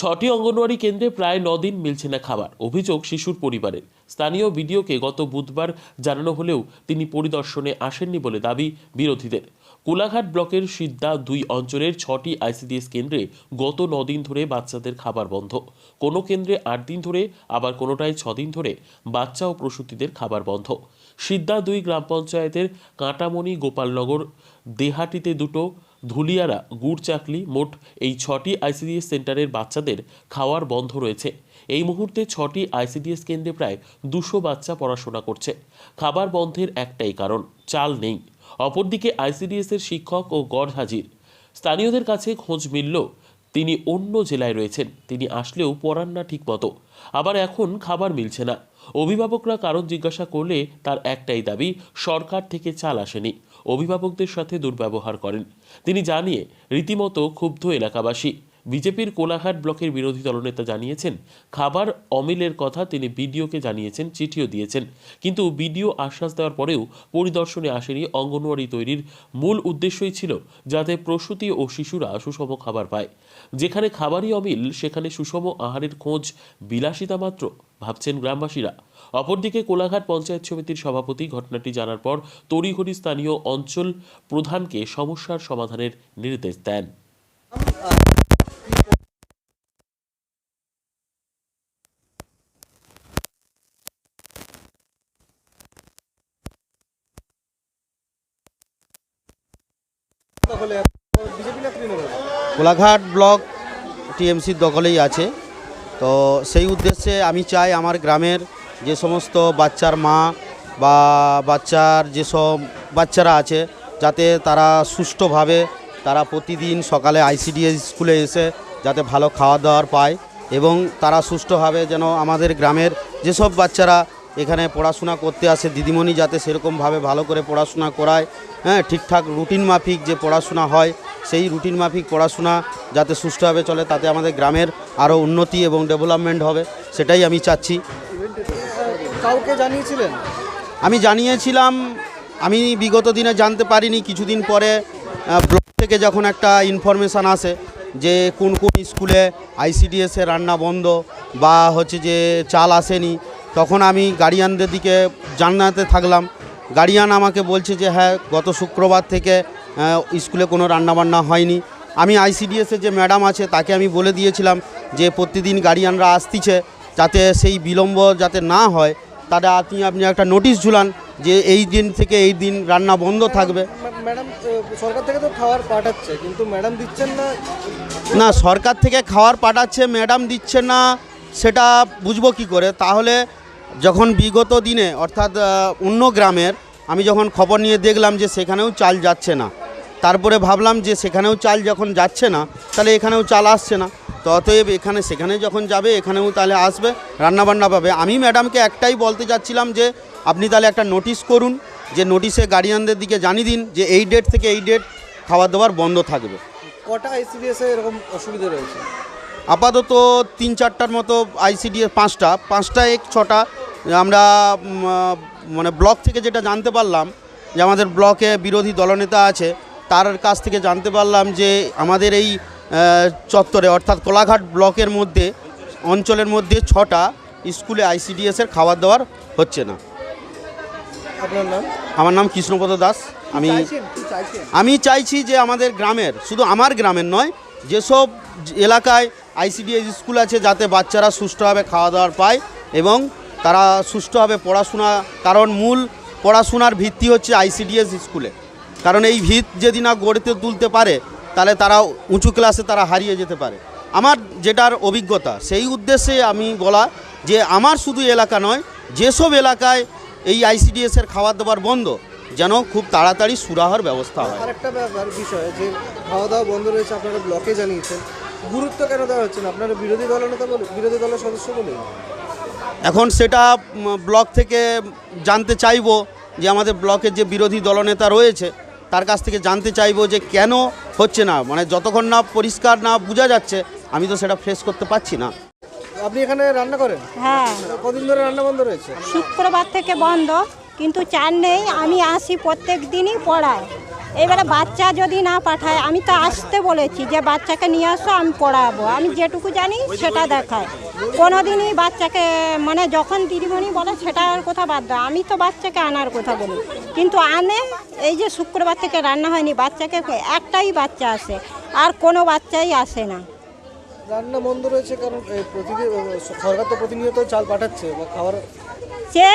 ছটি অঙ্গনওয়াড়ি কেন্দ্রে প্রায় নদিন মিলছে না খাবার, অভিযোগ শিশুর পরিবারের। স্থানীয় বিডিওকে গত বুধবার জানানো হলেও তিনি পরিদর্শনে আসেননি বলে দাবি বিরোধীদের। কোলাঘাট ব্লকের সিদ্ধা দুই অঞ্চলের ছটি আইসিডিএস কেন্দ্রে গত দিন ধরে বাচ্চাদের খাবার বন্ধ। কোনো কেন্দ্রে আট দিন ধরে, আবার কোনোটায় দিন ধরে বাচ্চা ও প্রসূতিদের খাবার বন্ধ। সিদ্ধা দুই গ্রাম পঞ্চায়েতের কাঁটামণি গোপালনগর, দেহাটিতে দুটো ধুলিয়ারা গুড় চাকলি মোট এই ছটি আইসিডিএস সেন্টারের বাচ্চাদের খাওয়ার বন্ধ রয়েছে। এই মুহূর্তে ছটি আইসিডিএস কেন্দ্রে প্রায় দুশো বাচ্চা পড়াশোনা করছে। খাবার বন্ধের একটাই কারণ, চাল নেই। অপরদিকে আইসিডিএস এর শিক্ষক ও গড় হাজির। স্থানীয়দের কাছে খোঁজ মিলল, তিনি অন্য জেলায় রয়েছেন, তিনি আসলেও পড়ান না ঠিক মতো আবার এখন খাবার মিলছে না। অভিভাবকরা কারণ জিজ্ঞাসা করলে তার একটাই দাবি, সরকার থেকে চাল আসেনি। অভিভাবকদের সাথে দুর্ব্যবহার করেন। তিনি জানিয়ে রীতিমতো ক্ষুব্ধ এলাকাবাসী। বিজেপির কোলাঘাট ব্লকের বিরোধী দলনেতা জানিয়েছেন, খাবার অমিলের কথা তিনি বিডিওকে জানিয়েছেন, চিঠিও দিয়েছেন। কিন্তু বিডিও আশ্বাস দেওয়ার পরেও পরিদর্শনে আসেনি অঙ্গনওয়াড়ি তৈরির মূল উদ্দেশ্যই ছিল যাতে প্রসূতি ও শিশুরা সুষম খাবার পায়। যেখানে খাবারই অমিল, সেখানে সুষম আহারের খোঁজ বিলাসিতা মাত্র, ভাবছেন গ্রামবাসীরা। অপরদিকে কোলাঘাট পঞ্চায়েত সমিতির সভাপতি ঘটনাটি জানার পর তড়িঘড়ি স্থানীয় অঞ্চল প্রধানকে সমস্যার সমাধানের নির্দেশ দেন। কোলাঘাট ব্লক টিএমসির দখলেই আছে। তো সেই উদ্দেশ্যে আমি চাই আমার গ্রামের যে সমস্ত বাচ্চার মা বা বাচ্চার যেসব বাচ্চারা আছে, যাতে তারা সুষ্ঠুভাবে তারা প্রতিদিন সকালে আইসিডিএস স্কুলে এসে যাতে ভালো খাওয়া দাওয়ার পায় এবং তারা সুষ্ঠুভাবে যেন আমাদের গ্রামের যেসব বাচ্চারা এখানে পড়াশোনা করতে আসে, দিদিমণি যাতে সেরকমভাবে ভালো করে পড়াশোনা করায় হ্যাঁ ঠিকঠাক রুটিন মাফিক যে পড়াশোনা হয় সেই রুটিন মাফিক পড়াশোনা যাতে সুষ্ঠুভাবে চলে তাতে আমাদের গ্রামের আরও উন্নতি এবং ডেভেলপমেন্ট হবে সেটাই আমি চাচ্ছি। কাউকে জানিয়েছিলেন? আমি জানিয়েছিলাম আমি বিগত দিনে জানতে পারিনি কিছুদিন পরে ব্লক থেকে যখন একটা ইনফরমেশান আসে যে কোন কোন স্কুলে আইসিডিএসের রান্না বন্ধ বা হচ্ছে যে চাল আসেনি তখন আমি গার্ডিয়ানদের দিকে জানাতে থাকলাম। গার্ডিয়ান আমাকে বলছে যে হ্যাঁ গত শুক্রবার থেকে স্কুলে কোনো রান্নাবান্না হয়নি। আমি আইসিডিএসের যে ম্যাডাম আছে তাকে আমি বলে দিয়েছিলাম যে প্রতিদিন গার্ডিয়ানরা আসতিছে যাতে সেই বিলম্ব যাতে না হয়। তাহলে আপনি আপনি একটা নোটিশ ঝুলান যে এই দিন থেকে এই দিন রান্না বন্ধ থাকবে। ম্যাডাম সরকার থেকে তো খাবার পাঠাচ্ছে কিন্তু ম্যাডাম দিচ্ছেন না। না সরকার থেকে খাওয়ার পাঠাচ্ছে ম্যাডাম দিচ্ছে না সেটা বুঝব কি করে? তাহলে যখন বিগত দিনে অর্থাৎ অন্য গ্রামের আমি যখন খবর নিয়ে দেখলাম যে সেখানেও চাল যাচ্ছে না তারপরে ভাবলাম যে সেখানেও চাল যখন যাচ্ছে না তাহলে এখানেও চাল আসছে না। তো অতএব এখানে সেখানে যখন যাবে এখানেও তাহলে আসবে রান্নাবান্না পাবে। আমি ম্যাডামকে একটাই বলতে চাচ্ছিলাম যে আপনি তাহলে একটা নোটিশ করুন যে নোটিশে গার্ডিয়ানদের দিকে জানিয়ে দিন যে এই ডেট থেকে এই ডেট খাওয়া দাওয়ার বন্ধ থাকবে। কটা আইসিডিএস এরকম অসুবিধা রয়েছে? আপাতত তিন চারটার মতো আইসিডিএস পাঁচটা। পাঁচটা এক ছটা। আমরা মানে ব্লক থেকে যেটা জানতে পারলাম যে আমাদের ব্লকে বিরোধী দলনেতা আছে তার কাছ থেকে জানতে পারলাম যে আমাদের এই চত্বরে অর্থাৎ কোলাঘাট ব্লকের মধ্যে অঞ্চলের মধ্যে ছটা স্কুলে আইসিডিএসের খাবার দাবার হচ্ছে না। আপনার নাম? আমার নাম কৃষ্ণপদ দাস। আমি আমি চাইছি যে আমাদের গ্রামের শুধু আমার গ্রামের নয় যেসব এলাকায় আইসিডিএস স্কুল আছে যাতে বাচ্চারা সুষ্ঠুভাবে খাওয়া দাওয়ার পায় এবং তারা সুষ্ঠুভাবে পড়াশোনা কারণ মূল পড়াশোনার ভিত্তি হচ্ছে আইসিডিএস স্কুলে। কারণ এই ভিত যদি না গড়তে তুলতে পারে তাহলে তারা উঁচু ক্লাসে তারা হারিয়ে যেতে পারে। আমার যেটার অভিজ্ঞতা সেই উদ্দেশ্যে আমি বলা যে আমার শুধু এলাকা নয় যেসব এলাকায় এই আইসিডিএসের খাবার দাবার বন্ধ যেন খুব তাড়াতাড়ি সুরাহার ব্যবস্থা হয়। আরেকটা ব্যাপার বিষয় যে খাওয়া দাওয়া বন্ধ রয়েছে আপনারা ব্লকে জানিয়েছেন। গুরুত্ব কেন দেওয়া হচ্ছে না? আপনারা বিরোধী দলনেতা বলে বিরোধী দলের সদস্য বলে? এখন সেটা ব্লক থেকে জানতে চাইব যে আমাদের ব্লকের যে বিরোধী দলনেতা রয়েছে তার কাছ থেকে জানতে চাইব যে কেন হচ্ছে না মানে যতক্ষণ না পরিষ্কার না বোঝা যাচ্ছে আমি তো সেটা ফ্রেশ করতে পারছি না। আপনি এখানে রান্না করেন? হ্যাঁ। কদিন ধরে রান্না বন্ধ রয়েছে? শুক্রবার থেকে বন্ধ কিন্তু চার নেই আমি আসি প্রত্যেক দিনই পড়াই এবারে বাচ্চা যদি না পাঠায়, আমি তো আসতে বলেছি যে বাচ্চাকে নিয়ে আসো, আমি পড়াবো। আমি যেটুকু জানি সেটা দেখায়। কোনোদিনই বাচ্চাকে মানে যখন দিদিমণি বলে সেটার কথা বাদ দাও। আমি তো বাচ্চাকে আনার কথা বলি। কিন্তু আনে, এই যে শুক্রবার থেকে রান্না হয়নি, বাচ্চাকে একটাই বাচ্চা আসে, আর কোনো বাচ্চাই আসে না। রান্না বন্ধ রয়েছে, কারণ প্রতিদিন সরকার তো প্রতিনিয়ত চাল পাঠাচ্ছে, বা খাবার সে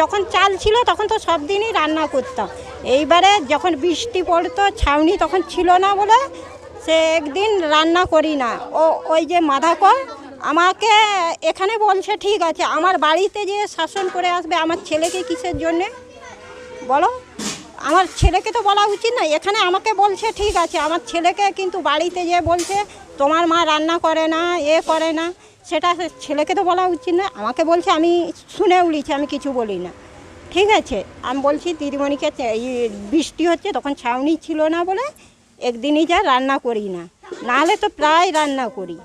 যখন চাল ছিল তখন তো সব দিনই রান্না করতাম। এইবারে যখন বৃষ্টি পড়তো, ছাউনি তখন ছিল না বলে সে একদিন রান্না করি না। ও, ওই যে মাধাকর আমাকে এখানে বলছে, ঠিক আছে, আমার বাড়িতে যে শাসন করে আসবে আমার ছেলেকে কিসের জন্যে? বলো। আমার ছেলেকে তো বলা উচিত না, এখানে আমাকে বলছে, ঠিক আছে, আমার ছেলেকে কিন্তু বাড়িতে যে বলছে, তোমার মা রান্না করে না, এ করে না। সেটা ছেলেকে তো বলা উচিত না আমাকে বলছে আমি শুনে উলিছি আমি কিছু বলি না। ঠিক আছে? আমি বলছি দিদিমণিকে এই বৃষ্টি হচ্ছে তখন ছাউনি ছিল না বলে একদিনই যা রান্না করি না। নাহলে তো প্রায় রান্না করি।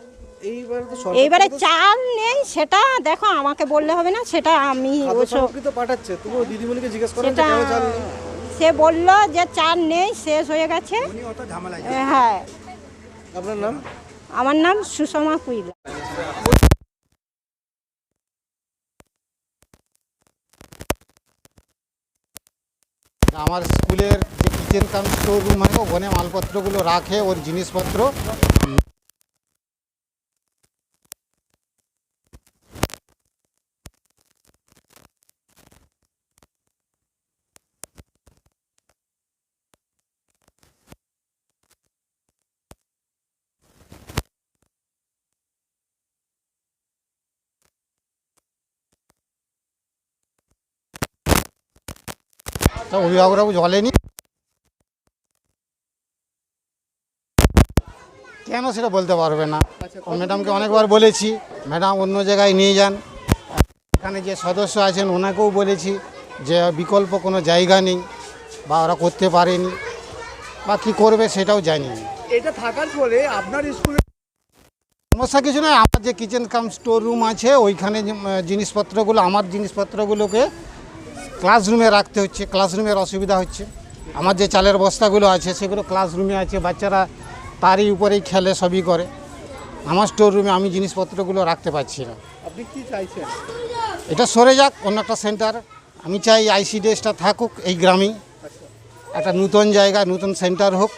এইবারে চাল নেই সেটা দেখো আমাকে বললে হবে না সেটা আমি সেটা সে বলল যে চাল নেই শেষ হয়ে গেছে। হ্যাঁ। আপনার নাম? আমার নাম সুষমা কুইলা। আমার স্কুলের যে কিচেন কাম শোরুম রুম আছে ওখানে মালপত্রগুলো রাখে ওর জিনিসপত্র। তা অভিভাবকরাও জলেনি কেন সেটা বলতে পারবে না। ও ম্যাডামকে অনেকবার বলেছি। ম্যাডাম অন্য জায়গায় নিয়ে যান। এখানে যে সদস্য আছেন ওনাকেও বলেছি যে বিকল্প কোনো জায়গা নেই বা ওরা করতে পারেনি বা কী করবে সেটাও জানি। এটা থাকার ফলে আপনার স্কুলে সমস্যা কিছু নয় আমার যে কিচেন কাম স্টোর রুম আছে ওইখানে জিনিসপত্রগুলো আমার জিনিসপত্রগুলোকে ক্লাসরুমে রাখতে হচ্ছে ক্লাসরুমের অসুবিধা হচ্ছে। আমার যে চালের বস্তাগুলো আছে সেগুলো ক্লাসরুমে আছে বাচ্চারা তারই উপরেই খেলে সবই করে। আমার স্টোর রুমে আমি জিনিসপত্রগুলো রাখতে পারছি না। আপনি কি চাইছেন? এটা সরে যাক অন্য একটা সেন্টার আমি চাই আইসিডিএসটা থাকুক এই গ্রামেই। একটা নতুন জায়গা নতুন সেন্টার হোক।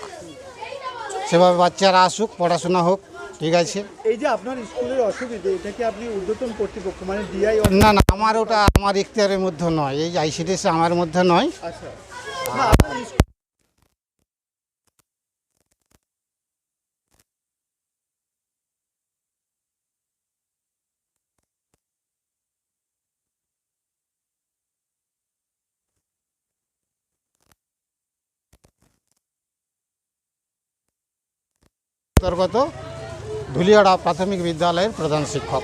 সেভাবে বাচ্চারা আসুক পড়াশোনা হোক। ঠিক আছে। এই যে আপনার স্কুলের অসুবিধে এটা কি আপনি ঊর্ধ্বতন কর্তৃপক্ষ মানে ডিআই না না আমার ওটা আমার ইখতিয়ারের মধ্যে নয় এই আইসিডিএস আমার মধ্যে নয়। আচ্ছা। না আপনার স্কুল- অন্তর্গত ধুলিয়াড়া প্রাথমিক বিদ্যালয়ের প্রধান শিক্ষক।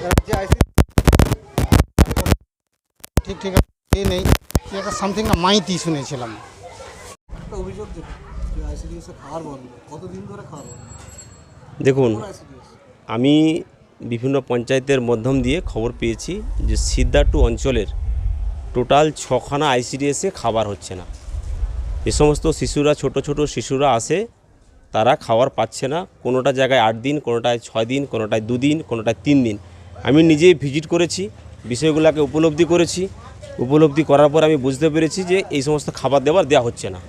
ঠিক ঠিক এই নেই। একটা সামথিং না মাইতি শুনেছিলাম। দেখুন আমি বিভিন্ন পঞ্চায়েতের মাধ্যম দিয়ে খবর পেয়েছি যে সিদ্ধা টু অঞ্চলের টোটাল ছখানা আইসিডিএসে খাবার হচ্ছে না। এ সমস্ত শিশুরা ছোট ছোট শিশুরা আসে তারা খাওয়ার পাচ্ছে না। কোনোটা জায়গায় আট দিন, কোনোটায় ছয় দিন, কোনোটায় দুদিন, কোনোটায় তিন দিন। আমি নিজেই ভিজিট করেছি, বিষয়গুলোকে উপলব্ধি করেছি। উপলব্ধি করার পর আমি বুঝতে পেরেছি যে এই সমস্ত খাবার দেওয়ার দেওয়া হচ্ছে না।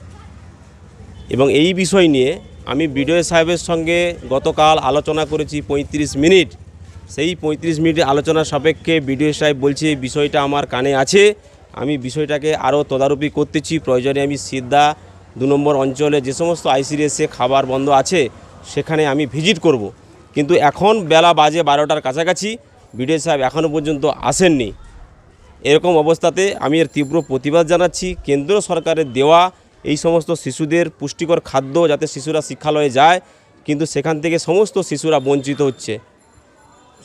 এবং এই বিষয় নিয়ে আমি বিডিও সাহেবের সঙ্গে গতকাল আলোচনা করেছি পঁয়ত্রিশ মিনিট। সেই পঁয়ত্রিশ মিনিটের আলোচনা সাপেক্ষে বিডিও সাহেব বলছে বিষয়টা আমার কানে আছে। আমি বিষয়টাকে আরও তদারকি করতেছি। প্রয়োজনে আমি সিদ্ধা দু নম্বর অঞ্চলে যে সমস্ত আইসিডিএসে খাবার বন্ধ আছে, সেখানে আমি ভিজিট করব। কিন্তু এখন বেলা বাজে বারোটার কাছাকাছি, বিডিও সাহেব এখনও পর্যন্ত আসেননি। এরকম অবস্থাতে আমি এর তীব্র প্রতিবাদ জানাচ্ছি। কেন্দ্র সরকারের দেওয়া এই সমস্ত শিশুদের পুষ্টিকর খাদ্য যাতে শিশুরা শিক্ষালয়ে যায়, কিন্তু সেখান থেকে সমস্ত শিশুরা বঞ্চিত হচ্ছে।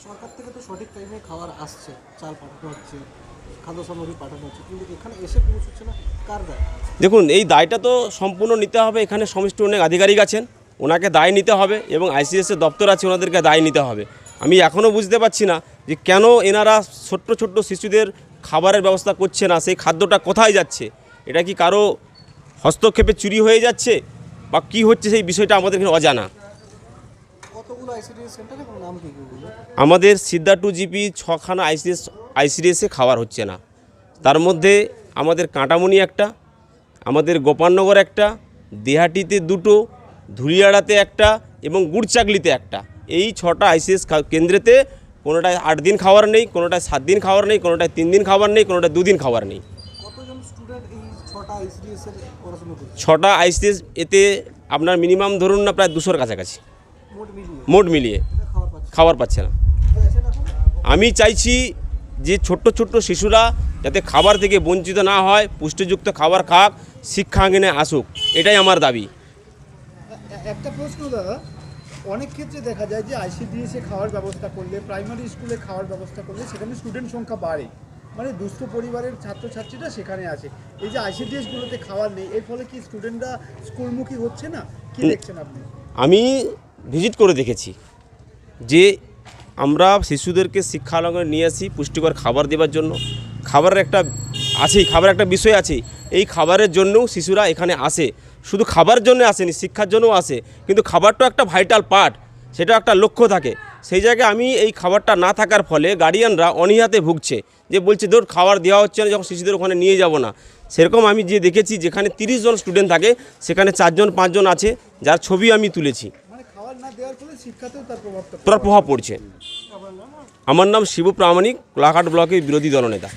সরকার থেকে তো সঠিক টাইমে খাবার আসছে, চাল পাঠানো হচ্ছে। দেখুন, এই দায়টা তো সম্পূর্ণ নিতে হবে। এখানে সমষ্টি অনেক আধিকারিক আছেন, ওনাকে দায় নিতে হবে এবং আইসিএসের দপ্তর আছে, ওনাদেরকে দায় নিতে হবে। আমি এখনও বুঝতে পারছি না যে কেন এনারা ছোট্ট ছোট্ট শিশুদের খাবারের ব্যবস্থা করছে না, সেই খাদ্যটা কোথায় যাচ্ছে? এটা কি কারও হস্তক্ষেপে চুরি হয়ে যাচ্ছে? বা কী হচ্ছে সেই বিষয়টা আমাদের অজানা কতগুলো আইসিডিএস সেন্টারে কোনো নাম কি কি ওগুলো? আমাদের সিদ্ধা টু জিপি ছখানা আইসিএস আইসিডিএসে খাবার হচ্ছে না। তার মধ্যে আমাদের কাঁটামণি একটা আমাদের গোপালনগর একটা দেহাটিতে দুটো ধুলিয়াড়াতে একটা এবং গুড়চাকলিতে একটা। এই ছটা আইসিএস কেন্দ্রেতে কোনোটায় আট দিন খাবার নেই কোনোটায় সাত দিন খাবার নেই কোনোটায় তিন দিন খাবার নেই কোনোটায় দুদিন খাবার নেই। আইসিডিএস ছটা আইসিএস এতে আপনার মিনিমাম ধরুন না প্রায় দুশোর কাছাকাছি। মোট মিলিয়ে খাবার পাচ্ছে না আমি চাইছি যে ছোট্ট ছোট্ট শিশুরা যাতে খাবার থেকে বঞ্চিত না হয় পুষ্টিযুক্ত খাবার খাক শিক্ষাঙ্গনে আসুক এটাই আমার দাবি। একটা প্রশ্ন দাদা অনেক ক্ষেত্রে দেখা যায় যে আইসিডিএস এ খাওয়ার ব্যবস্থা করলে প্রাইমারি স্কুলে খাওয়ার ব্যবস্থা করলে সেখানে স্টুডেন্ট সংখ্যা বাড়ে। মানে দুস্থ পরিবারের ছাত্রছাত্রীরা সেখানে আছে। এই যে আইসিডিএস গুলোতে খাবার নেই এর ফলে কি স্টুডেন্টরা স্কুলমুখী হচ্ছে না? কি দেখছেন আপনি? আমি ভিজিট করে দেখেছি যে আমরা শিশুদেরকে শিক্ষালয়ে নিয়ে আসি, পুষ্টিকর খাবার দেওয়ার জন্য। খাবারের একটা আছেই খাবার একটা বিষয় আছে এই খাবারের জন্যও শিশুরা এখানে আসে। শুধু খাবার জন্য আসেনি, শিক্ষার জন্যও আসে। কিন্তু খাবারটা একটা ভাইটাল পার্ট সেটা একটা লক্ষ্য থাকে। সেই জায়গায় আমি এই খাবারটা না থাকার ফলে গার্ডিয়ানরা অনীহাতে ভুগছে। যে বলছে, ধর, খাবার দেওয়া হচ্ছে না, যখন শিশুদের ওখানে নিয়ে যাব না। সেরকম আমি যে দেখেছি, যেখানে তিরিশ জন স্টুডেন্ট থাকে, সেখানে চারজন, পাঁচজন আছে, যার ছবি আমি তুলেছি। তার প্রভাব পড়ছে। আমার নাম শিবু প্রামাণিক কোলাঘাট ব্লকের বিরোধী দলনেতা।